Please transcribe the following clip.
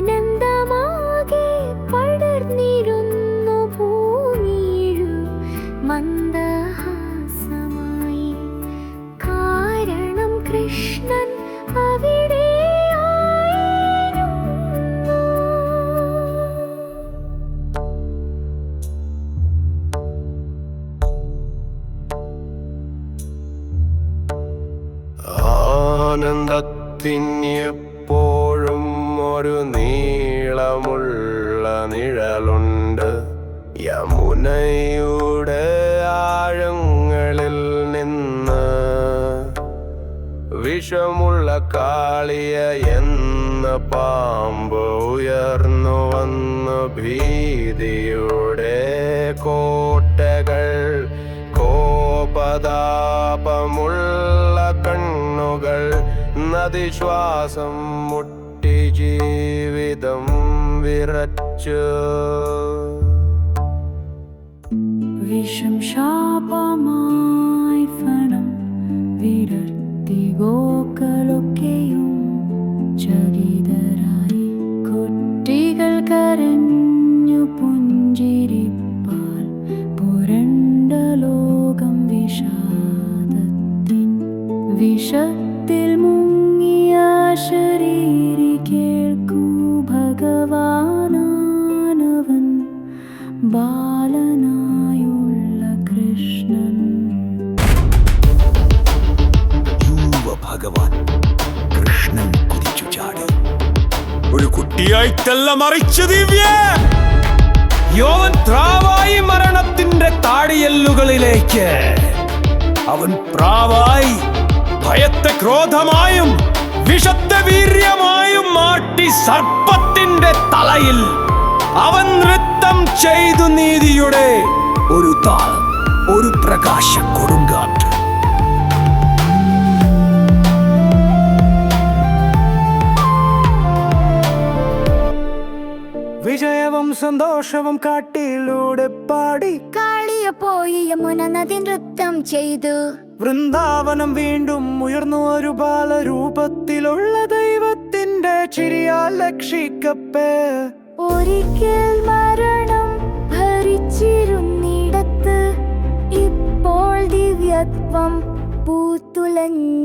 ആനന്ദമാകെ പടർന്നിരുന്നു ഭൂമിയിൽ മന്ദഹാസമായി. കാരണം കൃഷ്ണൻ അവിടെ ആനന്ദത്തിന്യ ഒരു നീളമുള്ള നിഴലുണ്ട്. യമുനയുടെ ആഴങ്ങളിൽ നിന്ന് വിഷമുള്ള കാളിയ എന്ന പാമ്പ് ഉയർന്നു വന്ന്. ഭീതിയുടെ കോട്ടകൾ കോപതാപമുള്ള കണ്ണുകൾ നദിശ്വാസം മുട്ട ജീവിതം വിറച്ചു. വിഷം ശാപമായി ഫണം വിരത്തി ഗോക്കളൊക്കെയും ചകിതരായി കുട്ടികൾ കരഞ്ഞു പുഞ്ചിരിപ്പാൽ പുരണ്ട മുങ്ങിയ ശരീരി കേൾക്കൂ ഭഗവാനാനവൻ ബാലനായുള്ള കൃഷ്ണൻ. ഭഗവാൻ കൃഷ്ണൻ കുതിച്ചു ചാടി. ഒരു കുട്ടിയായിട്ടല്ല മറിച്ചു ദിവ്യ. യോവൻ ത്രാവായി മരണത്തിന്റെ താടിയല്ലുകളിലേക്ക്. അവൻ പ്രാവായി ഭയത്തെ ക്രോധമായും വിഷത്തെ വീര്യമായും മാട്ടി സർപ്പത്തിന്റെ തലയിൽ അവൻ നൃത്തം ചെയ്തു നീതിയുടെ ഒരു താളം ഒരു പ്രകാശ കൊടുങ്കാറ്റ്. വിജയവും സന്തോഷവും കാട്ടിലൂടെ പാടി. കാളിയ പോയി യമുന നദി നൃത്തം ചെയ്തു. വൃന്ദാവനം വീണ്ടും ഉയർന്നു ഒരു ബാലരൂപത്തിലുള്ള ദൈവത്തിന്റെ ചിരിയാൽ രക്ഷിക്കപ്പേ. ഒരിക്കൽ മരണം ഭരിച്ചിരുന്നിടത്ത് ഇപ്പോൾ ദിവ്യത്വം പൂത്തുലഞ്ഞു